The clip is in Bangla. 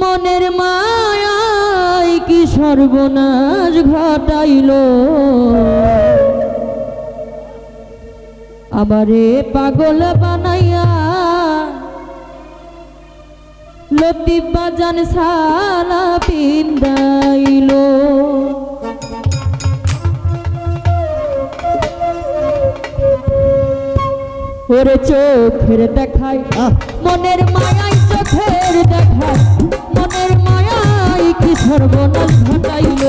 মনের মায়াই কি সর্বনাশ ঘটাইল? আমারে পাগল বানাইয়া লতিফ বাজান সালা পিন্দাইল। ওরে চোখের দেখায় মনের মায়াই মনের দেখা মনের মায়াই কি সর্বনাশ ঘটাইল?